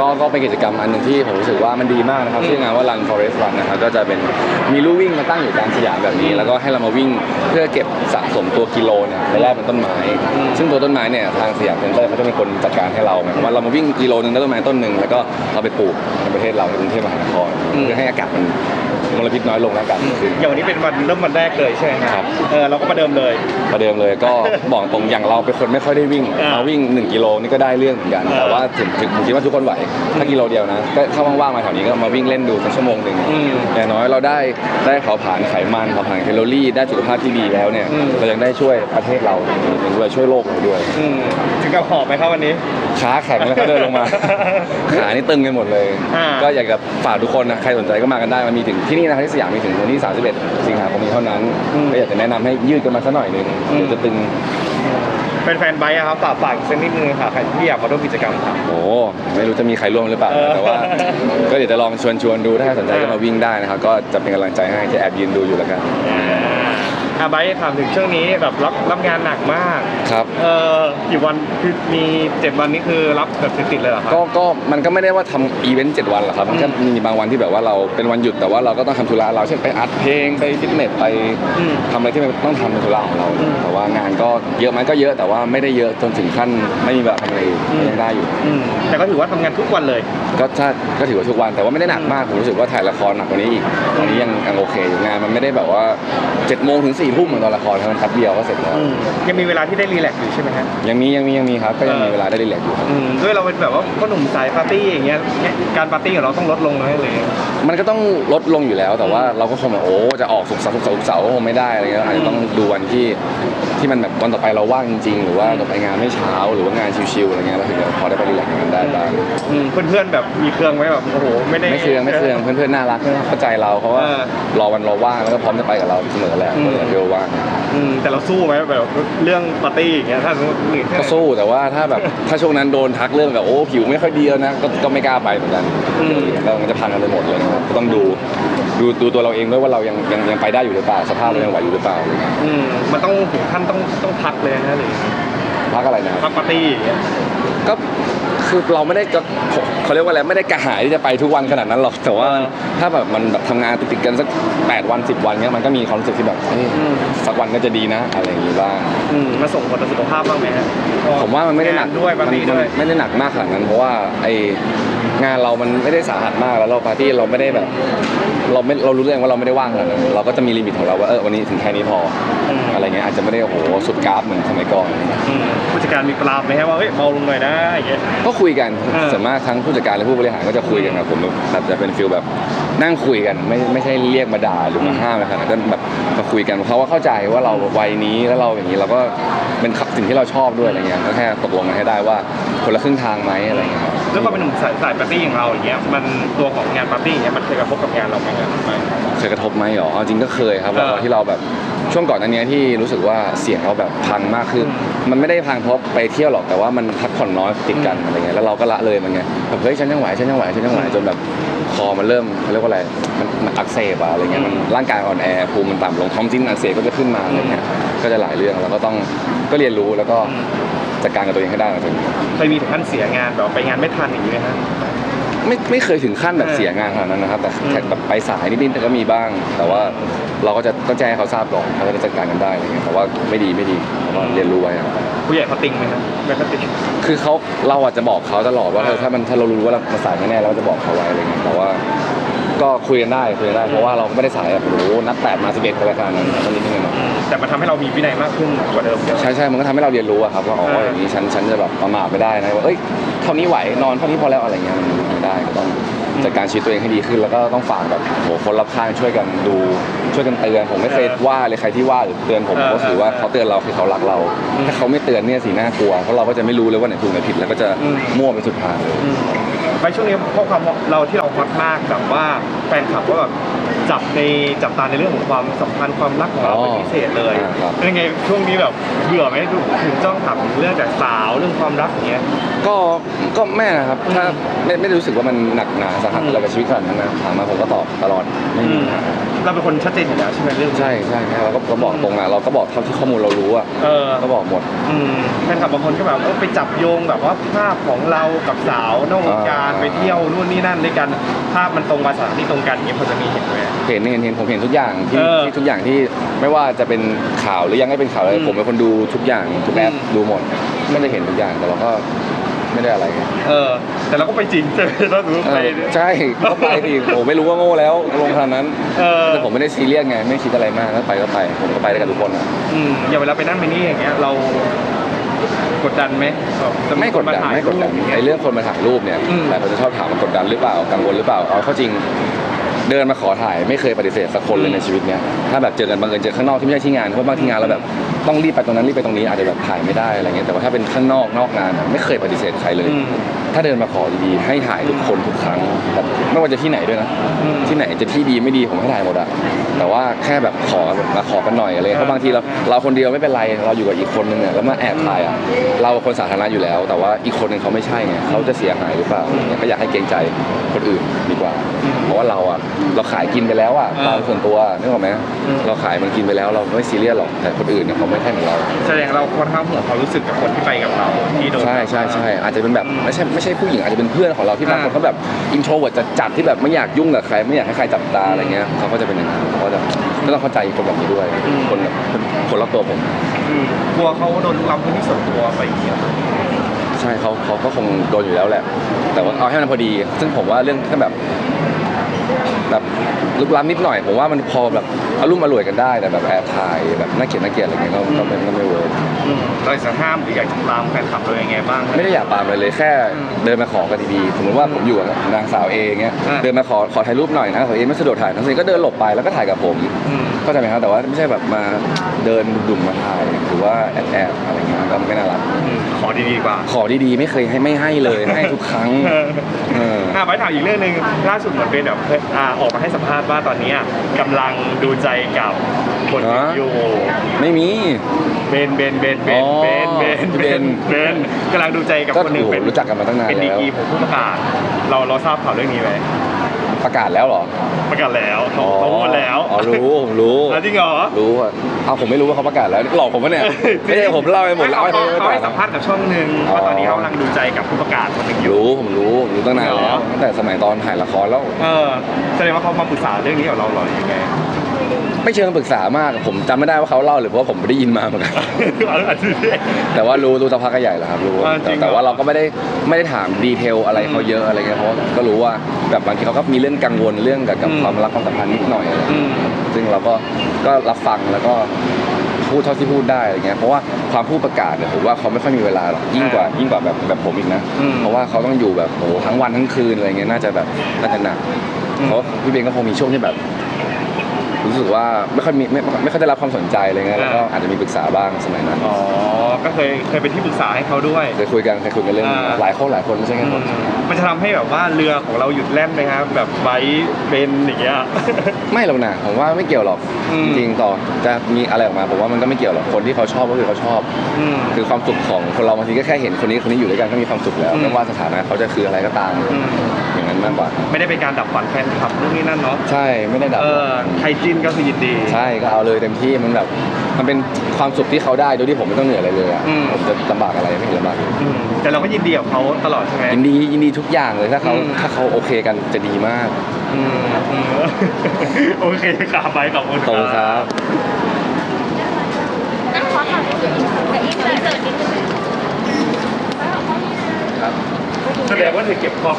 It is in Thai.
ก็ก็เป็นกิจกรรมอันหนึ่งที่ผมรู้สึกว่ามันดีมากนะครับชื่องานว่า Run Forest Run นะครับก็จะเป็นมีลู่วิ่งมาตั้งอยู่กลางสยามแบบนี้ แล้วก็ให้เรามาวิ่งเพื่อเก็บสะสมตัวกิโลเนี่ยไปแลกเป็นต้นไม้ ซึ่งตัวต้นไม้เนี่ยทางสยามเซ็นเตอร์เขาจะเป็นคนจัดการให้เราหมายความว่าเรามาวิ่งกิโลนึงได้ต้นไม้ต้นหนึ่งแล้วก็เอาไปปลูกในประเทศเราในกรุงเทพมหานครเพื่อให้อากาศมัน มลพิษน้อยลงและอากาศดีขึ้นอย่างวันนี้เป็นวันเริ่มวันแรกเลยใช่ไหมครับเออเราก็ประเดิมเลยประเดิมเลยก็บอกตรงอย่างเราเป็นคนไม่ค่อยได้วิ่งอ่ามมาวิ่ง 1 กิโลนี่ก็ได้เรื่องเหมือนกันเออแต่ว่าถึงถึงผมคิดว่าทุกคนไหวถ้ากิโลเดียวนะก็ถ้าว่างๆมาแถวนี้ก็มาวิ่งเล่นดูสักชั่วโมงหนึ่งอืมอย่างน้อยเราได้ได้เผาผลาญไขมันเผาผลาญแคลอรี่ได้สุขภาพที่ดีแล้วเนี่ยอืมเรายังได้ช่วยประเทศเราอีกด้วยช่วยโลกเราด้วยอืมถึงกับหอบไหมครับวันนี้ ขาแข็งแล้วก็เดินลงมา ขานี่ตึงกันหมดเลย อ่า ก็อยากจะฝากทุกคนนะใครสนใจก็มากันได้มันมีถึงที่นี่นะครับที่สยามมีถึงวันที่ 31 สิงหาคมนี้เท่านั้นก็อยากจะแนะนำให้ยืดกันมาสักหน่อยหนึงเดี๋ยวจะตึง เป็นแฟนไบค์อะครับฝากฝากอีกสักนิดนึงค่ะใครที่อยากมาร่วมกิจกรรมครับ โอ้ไม่รู้จะมีใครร่วมหรือเปล่าเออแต่ว่า ก็เดี๋ยวจะลองชวนชวนๆดูถ้าสนใจก็มาวิ่งได้นะครับ ก็จะเป็นกำลังใจให้จะแอบยืนดูอยู่แล้วกัน อ่า ไบค์ถามถึงช่วงนี้แบบรับรับงานหนักมากครับ เออกี่วันคือมีเจ็ดวันนี้คือรับแบบติดๆเลยเหรอครับ ก็ก็มันก็ไม่ได้ว่าทำอีเวนต์เจ็ดวันหรอกครับมันก็มีบางวันที่แบบว่าเราเป็นวันหยุดแต่ว่าเราก็ต้องทำธุระเราเช่นไปอัดเพลงไปฟิตเนสไปอืมทำอะไรที่มันต้องทำเป็นธุระของเรา อืมแต่ว่างานก็เยอะไหมก็เยอะแต่ว่าไม่ได้เยอะจนถึงขั้นไม่มีแบบทำอะไรก็ยังได้อยู่ อืมแต่ก็ถือว่าทำงานทุกวันเลย ก็ถ้าก็ถือว่าทุกวันแต่ว่าไม่ได้หนักมากผมรู้สึกว่าถ่ายละครหนักกว่านี้อีกอันนี้ยังยังโอเคอยู่งานมันไม่ได้แบบว่า7จ็ดโมงถึง4ี่ทุ่มเหมือนตอนละครครับมันแป๊บเดียวก็เสร็จแล้ว อืมยังมีเวลาที่ได้รีแลกซ์อยู่ใช่ไหมฮะ ยังมียังมียังมีครับ ก็ยังมีเออเวลาได้รีแลกซ์อยู่ครับอืมด้วยเราเป็นแบบว่าพ่อหนุ่มสายปาร์ตี้อย่างเงี้ยเนี่ยการปาร์ตี้ของเราต้องลดลงเลยเลยมันก็ต้องลดลงอยู่แล้ว แต่ว่าเราก็คงแบบโอ้จะออกสุกร์เสาร์สุกร์เสาร์ศุกร์เสาร์ก็คงไม่ได้อะไรเงี้ยอาจจะต้องดูวันที่ที่มันแบบวันต่อไปเราว่างจริงๆ หรือว่าต่อไปงานไม่เช้าหรือว่างานชิวๆอะไรเงี้ยเราถึงจะพอได้ไปรีแลกซ์กับมันได้บ้าง อืมเพื่อนๆแบบมีเครื่องไหมแบบโอ้โหไม่ได้ ไม่เคืองไม่เคืองเพื่อนๆน่ารักเข้าใจเราเพราะว่าเออรอวันเราว่างแล้วก็พร้อมจะไปกับเราเสมอแหละอืมเมื่อไหร่ที่เราว่างอืมแต่เราสู้ไหมแบบเรื่องปาร์ตี้อย่างเงี้ยถ้าสมมติหนีก็สู้แต่ว่าถ้าแบบถ้าช่วงนั้นโดนทักเรื่องแบบโอ้ผิวไม่ค่อยดีแล้วนะก็ก็ไม่กล้าไปเหมือนกันแล้วมันจะพังกันไปหมดเลยนะครับก็ต้องดูดูดูตัวเราเองด้วยว่าเรายังยังยังไปได้อยู่หรือเปล่าสภาพเรายังไหวอยู่หรือเปล่าอะไรเงี้ยอืมมันต้องถึงขั้นต้องต้องพักเลยนะหรือพักอะไรนะพักปาร์ตี้อย่างเงี้ย ก็คือเราไม่ได้ก็เขาเรียกว่าอะไรไม่ได้กระหายที่จะไปทุกวันขนาดนั้นหรอกแต่ว่าเออถ้าแบบมันแบบทำงานติดๆกันสัก8วัน10 วันเนี้ยมันก็มีความรู้สึกที่แบบเอ้ยอืมสักวันก็จะดีนะอะไรอย่างงี้บ้างอืมมาส่งผลต่อสุขภาพบ้างไหมฮะผมว่ามันไม่ได้หนักงด้วยปาร์ตี้มันด้วยไม่ได้หนักมากขนาดนั้น เพราะว่าไองานเรามันไม่ได้สาหัสมากแล้วเราปาร์ตี้เราไม่ได้แบบ เราไม่เรารู้ตัวเองว่าเราไม่ได้ว่างขนาดนั้นเราก็จะมีลิมิตของเราว่าเออวันนี้ถึงแค่นี้พออมอะไรเงี้ยอาจจะไม่ได้โอ้โหสุดกราฟเหมือนสมัยก่อนอืมผู้จัดการมีปรามไหมฮะว่าเฮ้ยเบาลงหน่อยนะอย่างเงี้ย ก็คุยกันเออ ส่วนมากทั้งผู้จัดการและผู้บริหารก็จะคุยกันกับผมแบบจะเป็นฟิลแบบนั่งคุยกัน ไม่ไม่ใช่เรียกมาด่าหรือมาห้ามนะครับก็แบบมาคุยกันเขาว่าเข้าใจว่าเราวัยนี้แล้วเราอย่างนี้เราก็เป็นสิ่งที่เราชอบด้วยอะไรเงี้ยก็แค่ตกลงกันให้ได้ว่าคนละครึ่งทางไหมอะไรเงี้ยครับ แล้วก็เป็นหนุ่มสายสายปาร์ตี้อย่างเราอย่างเงี้ยมันตัวของงานปาร์ตี้อย่างเงี้ยมันเคยกระทบกับงานเราไหมครับไม่เคยกระทบไหมหรอเอาจริงก็เคยครับเออเราที่เราแบบ ช่วงก่อนอันเนี้ยที่รู้สึกว่าเสียงเราแบบพังมากคืออมันไม่ได้พังเพราะไปเที่ยวหรอกแต่ว่ามันพักผ่อนน้อยติดกันอะไรเงี้ยแล้วเราก็ละเลยมันไงแบบเฮ้ยฉันยังไหวฉันยังไหวฉันยังไหวจนแบบคอมันเริ่มเขาเรียกว่าอะไรมันมันอักเสบอะอะไรเงี้ยมันร่างกายอ่อนแอภูมิมันต่ำลงท้องจิ้นอักเสบก็จะขึ้นมาอะไรเงี้ยก็จะหลายเรื่องเราก็ต้องก็เรียนรู้แล้วก็จัดการกับตัวเองให้ได้นะถึงเคยมีถึงขั้นเสียงานแบบว่าไปงานไม่ทันอย่างนี้ไหมฮะ ไม่ไม่เคยถึงขั้นแบบเออเสียงานขนาดนั้นนะครับแต่อืมแค่แบบไปสายนิดๆแต่ก็มีบ้าง แต่ว่าเราก็จะต้องแจ้งให้เขาทราบก่อนเขาจะได้จัดการกันได้อะไรเงี้ยแต่ว่าไม่ดีไม่ดีเราก็เรียนรู้ไว้ครับผู้ใหญ่เขาติงไหมครับไม่เขาติงคือเขาเราอาจจะบอกเขาตลอดว่าเออเออถ้ามันถ้าเรารู้ว่าเรามาสายแน่ๆเราก็จะบอกเขาไว้อะไรเงี้ยแต่ว่า ก็คุยกันได้คุยกันได้เพราะว่าเราไม่ได้สายแบบโอ้โหนัดแปดมาสิบเอ็ดอะไรขนาดนั้นก็นิดนึงหน่อยอืม แต่มันทำให้เรามีวินัยมากขึ้นกว่าเดิมเยอะใช่ใช่มันก็ทำให้เราเรียนรู้อะครับว่าอ๋อเออออย่างนี้ฉันฉันจะแบบประมาทไม่ได้นะว่าเอ้ยเท่านี้ไหวนอนเท่านี้พอแล้วอะไรเงี้ยมันไม่ได้ก็ต้องจัดการชีวิตตัวเองให้ดีขึ้น แล้วก็ต้องฝากแบบโหคนรอบข้างช่วยกันดู ช่วยกันเตือนผมไม่เคยว่าเลยใครที่ว่าหรือเตือนผมเออก็ถือว่าเขาเตือนเราคือเขารักเราอืมถ้าเขาไม่เตือนเนี่ยสีน่ากลัวเพราะเราก็จะไม่รู้เลยว่าไหนถูกไหนผิดแล้วก็จะอืมมั่วไปสุดทางเลยอืมไปช่วงนี้ข้อความเราที่เราฮอตมากแบบว่าแฟนคลับก็แบบ จจับในจับตาในเรื่องของความสัมพันธ์ความรักของเราอ๋อเป็นพิเศษเลยอ่าครับ เป็นยังไงช่วงนี้แบบเบื่อไหมถึงจ้องถามถึงเรื่องจากสาวเรื่องความรักอย่างเงี้ย ก็ก็ไม่นะครับถ้าไม่ไม่ได้รู้สึกว่ามันหนักหนาสาหัสอืม อะไรกับชีวิตขนาดนั้นนะถามมาผมก็ตอบตลอดไม่มีปัญหาเราเป็นคนชัดเจนอยู่แล้วใช่ไหมเรื่องนี้ใช่ใช่ใช่เราก็ก็บอกตรงอะเราก็บอกเท่าที่ข้อมูลเรารู้อะเออ ก็บอกหมด อืมแฟนคลับบางคนก็แบบเออไปจับโยงแบบว่าภาพของเรากับสาวนอกวงการอ่า ไปเที่ยวนู่นนี่นั่นด้วยกันภาพมันตรงมาสถานที่ตรงกันอย่างเงี้ยพอจะมีเห็นไหมเห็นเห็นเห็นผมเห็นทุกอย่างที่เออที่ทุกอย่างที่ไม่ว่าจะเป็นข่าวหรือยังไม่เป็นข่าวอะไรอืมผมเป็นคนดูทุกอย่างทุกแอปอืม ดูหมดก็จะเห็นทุกอย่างแต่เราก็ไม่ได้อะไรเออ แต่เราก็ไปจริงใช่ไหมถ้าสมมติเอไปอใช่ก็ไปสิผมไม่รู้ว่าโง่แล้วลงขนาดนั้นเออ แต่ผมไม่ได้ซีเรียสไงไม่คิดอะไรมากก็ไปก็ไป ผมก็ไปได้กับทุกคนอะ อืมอย่างเวลาไปนั่นไปนี่อย่างเงี้ยเรากดดันไหมแบบจะไม่กดดันาถ่ายไม่กดดันรูปย่างไอ้เงี้ยเรื่องคนมาถ่ายรูปเนี่ยอืมหลายคนจะชอบถามว่ากดดันหรือเปล่ากังวลหรือเปล่าเอาเข้าจริง เดินมาขอถ่ายไม่เคยปฏิเสธสักคนเลยในชีวิตเนี้ยถ้าแบบเจอกันบังเอิญเจอข้างนอกที่ไม่ใช่ที่งานเพราะบางที่งานเราแบบต้องรีบไปตรงนั้นรีบไปตรงนี้อาจจะแบบถ่ายไม่ได้อะไรเงี้ยแต่ว่าถ้าเป็นข้างนอกนอกงานอะไม่เคยปฏิเสธใครเลยอืมถ้าเดินมาขอดีๆให้ถ่ายทุกคนทุกครั้งแบบไม่ว่าจะที่ไหนด้วยนะอืมที่ไหนจะที่ดีไม่ดีผมให้ถ่ายหมดอะแต่ว่าแค่แบบขอแบบมาขอกันหน่อยอะไรเงี้ยเพราะบางทีเราเราคนเดียวไม่เป็นไรเราอยู่กับอีกคนนึงเนี่ยแล้วมาแอบถ่ายอะเราคนสาธารณะอยู่แล้ว แต่ว่าอีกคนนึงเขาไม่ใช่ไงเขาจะเสียหายหรือเปล่าอะไรเงี้ยก็อยากให้เกรงใจคนอื่นดีกว่า เพราะว่าเราอะเราขายกินไปแล้วอะอ่าตามส่วนตัวนึกออกไหมอืมเราขายมันกินไปแล้วเราไม่ซีเรียสหรอกแต่คนอื่นเนี่ยเขาไม่ใช่เหมือนเรา แสดงเราค่อนข้างห่วงความรู้สึกกับคนที่ไปกับเราที่โดน ใช่ใช่ใช่อาจจะเป็นแบบอืมไม่ใช่ไม่ใช่ผู้หญิงอาจจะเป็นเพื่อนของเราที่บางคนอ่าเขาแบบอินโทรเวิร์ดจะจัดที่แบบไม่อยากยุ่งกับใครไม่อยากให้ใครจับตาอะไรเงี้ยเขาก็จะเป็นอย่างนั้นเขาก็จะก็ต้องเข้าใจคนแบบนี้ด้วยอืมคนแบบคนรอบตัวผมอืมกลัวเขาโดนลุกล้ำพื้นที่ส่วนตัวไปอย่างเงี้ยใช่เขาเขาก็คงโดนอยู่แล้วแหละ แต่ว่าเอาให้มันพอดี ซึ่งผมว่าเรื่องแค่แบบ แบบลุกล้ำนิดหน่อยผมว่ามันพอแบบอารมณ์อร่วยกันได้แต่แบบแอบถ่ายแบบน่าเกลียดน่าเกลียดอะไรเงี้ยก็ก็ไม่ก็ไม่เวิร์กอืมเราจะห้ามหรืออยากจะตามแฟนคลับเรายังไงบ้างไม่ได้อยากตามอะไรเลยแค่อืมเดินมาขอกันดีๆสมมติว่าผมอยู่กับนางสาวเอเงี้ยอ่าเดินมาขอขอถ่ายรูปหน่อยนะสาวเอไม่สะดวกถ่ายทั้งสิ้นก็เดินหลบไปแล้วก็ถ่ายกับผมอืมเข้าใจไหมครับแต่ว่าไม่ใช่แบบมาเดินดุ่มๆมาถ่ายหรือว่าแอบแอบๆอะไรเงี้ยก็ไม่น่ารักอืมขอดีๆดีกว่า ขอดีๆไม่เคยให้ไม่ให้เลยให้ทุกครั้งเออเอออะ ไปถามอีกเรื่องหนึ่งล่าสุดเหมือนเป็นแบบเคยอ่าออกมาให้สัมภาษณ์ว่าตอนเนี้ยกำลังดูใจกับคนอื่นอยู่ไม่มี เบนเบนเบนเบอ๋นอเบนเบนเบเบนนเบนกำลังดูใจกับก็คนหนึ่งโอ้โหเป็นรู้จักกันมาตั้งนานเป็นดีแล้ว กรีผมผู้ประกาศเราเราทราบข่าวเรื่องนี้ไหม ประกาศแล้วเหรอประกาศแล้วเขาเขาพูดแล้วอ๋อรู้ผมรู้อะจริงเหรอรู้อะเอาผมไม่รู้ว่าเขาประกาศแล้วหลอกผมปะเนี่ยไม่ใช่ผมเล่าไปหมดเล่าให้เขาเขาเขาให้สัมภาษณ์กับช่องหนึ่งว่าตอนนี้เขากำลังดูใจกับผู้ประกาศคนหนึ่งอยู่รู้ผมรู้ผมรู้ตั้งนานเหรแล้อวตั้งแต่สมัยตอนถ่ายละครแล้วเออแสดงว่าเขามาปรึกษาเรื่องนี้กับเราเหรอยังไง ไม่เชิงปรึกษามากผมจำไม่ได้ว่าเขาเล่าหรือเพราะว่าผมไม่ได้ยินมาเหมือนกัน เอาละสิแต่ว่ารู้รู้สักพักก็ใหญ่แล้วครับรู้อ่าจริแต่งเหรอแต่ว่าเราก็ไม่ได้ไม่ได้ถามดีเทลอะไรเขาเยอะอะไรเงี้ยเพราะว่าก็รู้ว่าแบบบางทีเขาก็มีเรื่องกังวลเรื่องกับกับอืม ความรักความสัมพันธ์นิดหน่อยอะไรอืมซึ่งเราก็ก็รับฟังแล้วก็พูดเท่าที่พูดได้อะไรเงี้ยเพราะว่าความพูดประกาศเนี่ยผมว่าเขาไม่ค่อยมีเวลาหรอกยิ่งกว่ายิ่งกว่าแบบแบบผมอีกนะ อืมเพราะว่าเขาต้องอยู่แบบโอ้โหทั้งวันทั้งคืนอะไรเงี้ยน่าจะแบบน่าจะหนักอืม เพราะพี่เบนก็คงมีช่วงที่แบบ รู้สึกว่าไม่ค่อยมีไม่ไม่ค่อยได้รับความสนใจอะไรเงี้ยแล้วก็อาจจะมีปรึกษาบ้างสมัยนั้นอ๋อก็เคยเคยเป็นที่ปรึกษาให้เขาด้วยเคยคุยกันเคยคุยกันเรื่องนี้อ่าหลายคนหลายคนไม่ใช่แค่คนมันจะทำให้แบบว่าเรือของเราหยุดแล่นไหมครับแบบไบค์เบนอย่างเงี้ยไม่หรอกนะผมว่าไม่เกี่ยวหรอกอืมจริงๆต่อจะมีอะไรออกมาผมว่ามันก็ไม่เกี่ยวหรอกคนที่เขาชอบก็คือเขาชอบอืมคือความสุขของคนเราบางทีก็แค่เห็นคนนี้คนนี้อยู่ด้วยกันก็มีความสุขแล้วอืมไม่ว่าสถานะเขาจะคืออะไรก็ตามอืมอย่างนั้นมากกว่าไม่ได้เป็นการดับฝันแฟนคลับนู่นนี่นั่นเนาะใช่ไม่ได้ดับเออใครจิ้นก็คือยินดี ใช่ก็เอาเลยเต็มที่มันแบบ มันเป็นความสุขที่เขาได้โดยที่ผมไม่ต้องเหนื่อยอะไรเลยอะอืม ผมจะลำบากอะไรไม่เห็นลำบากเลยอืมแต่เราก็ยินดีกับเขาตลอดใช่ไหม ยินดียินดีทุกอย่างเลยถ้าเขาอืม ถ้าเขาโอเคกันจะดีมาก อืมอืมโอเคครับไปขอบคุณ ขอบคุณครับ นั่งขอถามอีกอีกอีกเลยเกิดนิดนึง ครับ แสดงว่าเธอเก็บความ